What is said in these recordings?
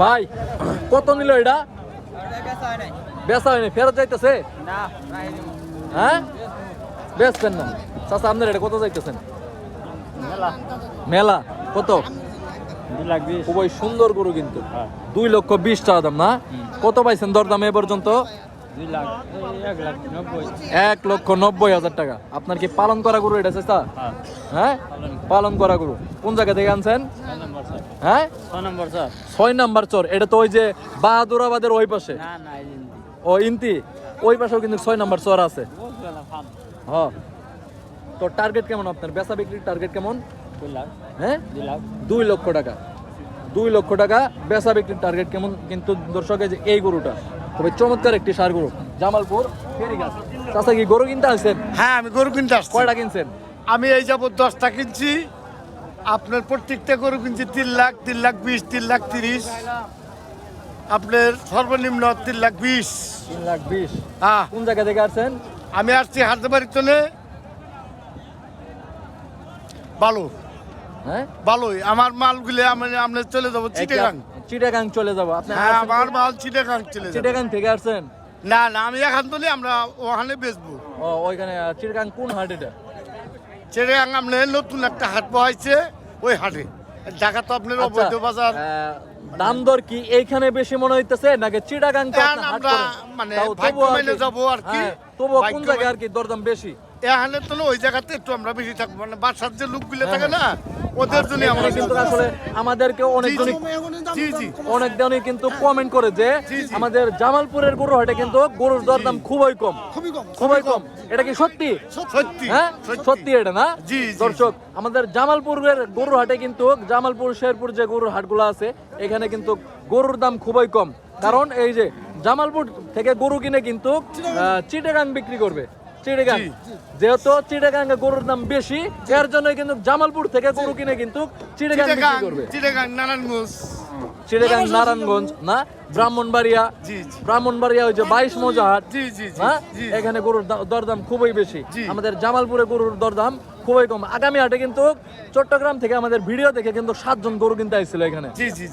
ভাই কত নিল এটা? বেচা হয়নি ফেরত যাইতেছে? হ্যাঁ? বেচবেন না। চাচা আপনার এটা কত যাইতেছেন? মেলা। কত? খুবই সুন্দর গরু কিন্তু। দুই লক্ষ বিশ টাকা দাম না? কত পাইছেন দরদাম এ পর্যন্ত? এক লক্ষ নব্বই হাজার টাকা। আপনার কি পালন করা গরু এটা চেষ্টা হ্যাঁ। পালন করা গরু? কোন জায়গা থেকে আনছেন? হ্যাঁ? ছয় নাম্বার চর। এটা তো ওই যে বাহাদুরাবাদের ওই পাশে? ও ইন্তি। ওই পাশেও কিন্তু ছয় নাম্বার চর আছে। হ্যাঁ তো টার্গেট কেমন আপনার? বেচা বিক্রির টার্গেট কেমন? হ্যাঁ? দুই লক্ষ টাকা। দুই লক্ষ টাকা বেচা বিক্রির টার্গেট কেমন? কিন্তু দর্শক যে এই গরুটা খুবই চমৎকার একটি সার গরু। জামালপুর চাচা কি গরু কিনতে আসছেন? হ্যাঁ আমি গরু কিনতে আসছি। কয়টা কিনছেন? আমি এই যাবত দশটা কিনছি। আপনার প্রত্যেকটা গরু কিনছি তিন লাখ তিন লাখ বিশ তিন লাখ তিরিশ। আপনার সর্বনিম্ন তিন লাখ বিশ। তিন লাখ বিশ। হ্যাঁ। কোন জায়গা থেকে আসছেন? আমি আসছি হাজারবাড়ির চলে ভালো হ্যাঁ? ভালোই আমার মালগুলো আমি আমরা চলে যাব চিটেগাং। চিটাগাং চলে যাব। আপনি হ্যাঁ আমার মাল চিটেগাং চলে যাব। চিটাগাং থেকে আসছেন? না না আমি এখান থেকে আমরা ওখানে বেচবো। ও ওইখানে চিটাগাং কোন হাট এটা? চিটেগাং আপনার নতুন একটা হাট বহাইছে ওই হাটে। ঢাকা তো আপনার আচ্ছা, অবৈধ বাজার। দাম দর কি এইখানে বেশি মনে হইতেছে নাকি চিটাগাং আমরা মানে ভাগ্য মেনে যাব আর কি। হ্যাঁ, তবুও কোন জায়গায় আর কি দরদাম বেশি? এখানে তো ওই জায়গাতে একটু আমরা বেশি থাকব। মানে বাসার যে লোকগুলো থাকে না ওদের জন্য আমরা কিন্তু আসলে আমাদেরকে অনেকজনই জি জি। কিন্তু কমেন্ট করে যে। আমাদের জামালপুরের গরু হাটে কিন্তু গরুর দরদাম খুবই কম। খুবই কম খুবই কম। এটা কি সত্যি? সত্যি হ্যাঁ? সত্যি এটা না? জি, দর্শক আমাদের জামালপুরের গরুর হাটে কিন্তু জামালপুর শেরপুর যে গরুর হাটগুলো আছে এখানে কিন্তু গরুর দাম খুবই কম। কারণ এই যে জামালপুর থেকে গরু কিনে কিন্তু চিটাগাং বিক্রি করবে। চিটাগাং জি। যেহেতু চিটাগাং গরুর দাম বেশি এর জন্য কিন্তু জামালপুর থেকে গরু কিনে কিন্তু চিটাগাং বিক্রি করবে। চিটাগাং নারায়ণগঞ্জ। চিটাগাং নারায়ণগঞ্জ না? ব্রাহ্মণবাড়িয়া ব্রাহ্মণবাড়িয়া ওই যে বাইশ মৌজা হাট জি জি জি হ্যাঁ এখানে গরুর দরদাম খুবই বেশি। আমাদের জামালপুরে গরুর দরদাম খুবই কম। আগামী হাটে কিন্তু চট্টগ্রাম থেকে আমাদের ভিডিও দেখে কিন্তু সাতজন গরু কিনতে আসছিল এখানে।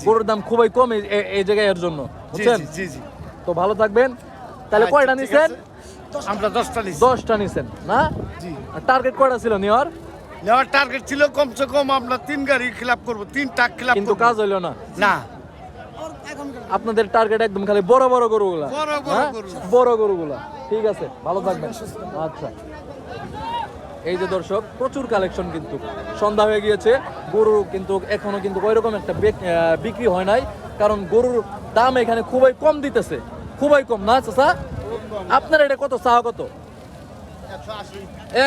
গরুর দাম খুবই কম এই- জায়গায় এর জন্য। বুঝছেন? জি জি জি। তো ভালো থাকবেন। তাহলে আচ্ছা, কয়টা আছে। আমরা দশটা নিচ্ছি দশটা নিছেন না? জি। টার্গেট কয়টা ছিল নেওয়ার? নেওয়ার টার্গেট ছিল কমসে কম আমরা তিন গাড়ি খিলাপ করব তিন টাক খিলাপ কিন্তু কাজ হইল না। না। আপনাদের টার্গেট একদম খালি বড় বড় গরুগুলা বড় বড় হ্যাঁ? গরু। বড় গরুগুলা। ঠিক আছে ভালো থাকবেন। আচ্ছা। এই যে দর্শক প্রচুর কালেকশন কিন্তু। সন্ধ্যা হয়ে গিয়েছে গরু কিন্তু এখনও কিন্তু ওইরকম একটা বিক্রি হয় নাই। কারণ গরুর দাম এখানে খুবই কম দিতেছে। খুবই কম না চাচা? আপনার এটা কত? চাওয়া কত?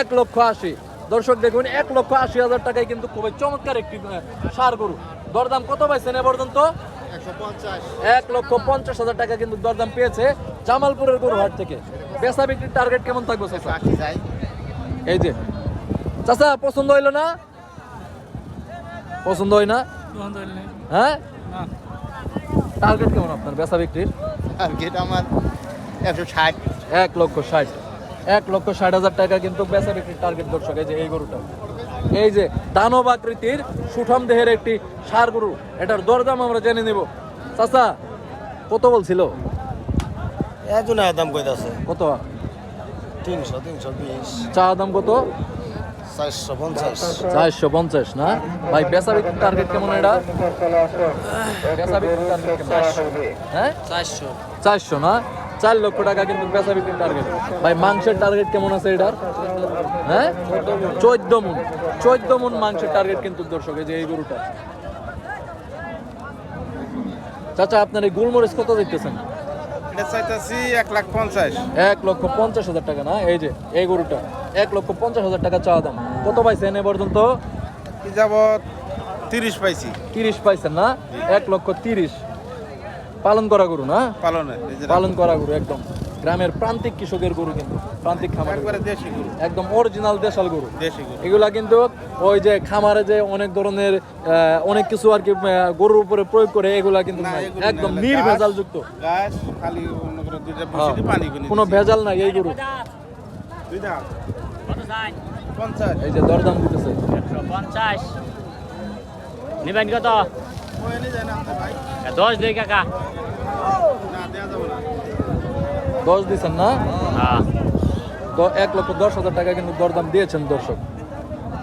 এক লক্ষ আশি। দর্শক দেখুন এক লক্ষ আশি হাজার টাকায় কিন্তু খুবই চমৎকার একটি সার গরু। দরদাম কত পাইছেন এ পর্যন্ত? এক লক্ষ পঞ্চাশ হাজার টাকা কিন্তু দরদাম পেয়েছে জামালপুরের গরু হাট থেকে। বেচা বিক্রির টার্গেট কেমন থাকবে চাচা? এই যে। চাচা পছন্দ হইল না? পছন্দ হয় না? হ্যাঁ? টার্গেট কেমন আপনার বেচা বিক্রির? টার্গেট আমার একশো ষাট। এক লক্ষ ষাট। এক লক্ষ ষাট হাজার টাকা কিন্তু বেচা বিক্রির টার্গেট দর্শক এই যে এই গরুটা। এই যে দানব আকৃতির সুঠাম দেহের একটি সার গরু এটার দরদাম আমরা জেনে নেব। চাচা কত বলছিল? একজন দাম কইতাছে। কত? তিনশো তিনশো বিশ। চা দাম কত? চারশো পঞ্চাশ। চারশো পঞ্চাশ না? ভাই বেচা বিক্রির টার্গেট কেমন এটা? বেচা বিক্রির টার্গেট কেমন? হ্যাঁ? চারশো। চারশো না? চার লক্ষ টাকা কিন্তু বেচা বিক্রির টার্গেট ভাই মাংসের টার্গেট কেমন আছে এটার? হ্যাঁ? চোদ্দ মন। চোদ্দ মন মাংসের টার্গেট কিন্তু দর্শক এই যে এই গরুটা। চাচা আপনার এই গোলমরিচ কত দেখতেছেন? এক লক্ষ পঞ্চাশ হাজার টাকা না? এই যে এই গরুটা। এক লক্ষ পঞ্চাশ হাজার টাকা চাওয়া দাম। কত পাইছেন এ পর্যন্ত? কি যাবত তিরিশ পাইছি। তিরিশ পাইছেন না? এক লক্ষ তিরিশ। পালন করা গরু না? পালনে পালন করা গরু একদম। গ্রামের প্রান্তিক কৃষকের গরু কিন্তু প্রান্তিক খামার একদম অরিজিনাল দেশাল গরু। এগুলা কিন্তু ওই যে খামারে যে অনেক ধরনের অনেক কিছু আর কি গরুর উপরে প্রয়োগ করে এগুলা কিন্তু একদম না, নির্ভেজাল যুক্ত গাছ খালি অন্য করে দুইটা হ্যাঁ, বসে পানি কিনে কোনো ভেজাল নাই এই গরু। এই যে দরদাম দিতেছে। পঞ্চাশ। নিবেন কত? দশ দুই কাকা। দশ দিচ্ছেন না? হ্যাঁ। তো এক লক্ষ দশ হাজার টাকা কিন্তু দরদাম দিয়েছেন দর্শক।